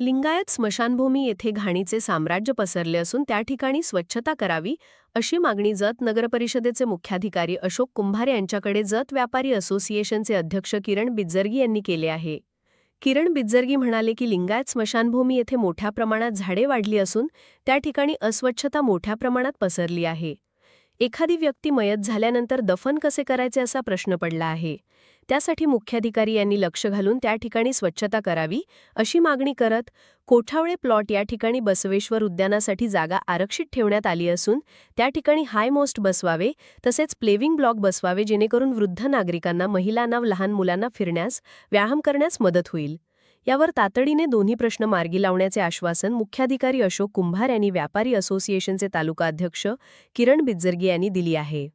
लिंगायत स्मशानभूमी येथे घाणीचे साम्राज्य पसरले असून त्या ठिकाणी स्वच्छता करावी अशी मागणी जत नगरपरिषदेचे मुख्याधिकारी अशोक कुंभार यांच्याकडे जत व्यापारी असोसिएशनचे अध्यक्ष किरण बिज्जर्गी यांनी केले आहे. किरण बिज्जर्गी म्हणाले की लिंगायत स्मशानभूमी येथे मोठ्या प्रमाणात झाडे वाढली असून त्या ठिकाणी अस्वच्छता मोठ्या प्रमाणात पसरली आहे. एखादी व्यक्ती मयत झाल्यानंतर दफन कसे करायचे असा प्रश्न पडला आहे. त्यासाठी मुख्याधिकारी यांनी लक्ष घालून त्या ठिकाणी स्वच्छता करावी अशी मागणी करत कोठावळे प्लॉट या ठिकाणी बसवेश्वर उद्यानासाठी जागा आरक्षित ठेवण्यात आली असून त्या ठिकाणी हाय मोस्ट बसवावे तसेच प्लेविंग ब्लॉक बसवावे जेणेकरून वृद्ध नागरिकांना महिलांना लहान मुलांना फिरण्यास व्यायाम करण्यास मदत होईल. यावर तातडीने दोन्ही प्रश्न मार्गी लावण्याचे आश्वासन मुख्याधिकारी अशोक कुंभार यांनी व्यापारी असोसिएशनचे तालुका अध्यक्ष किरण बिज्जर्गी यांनी दिली आहे.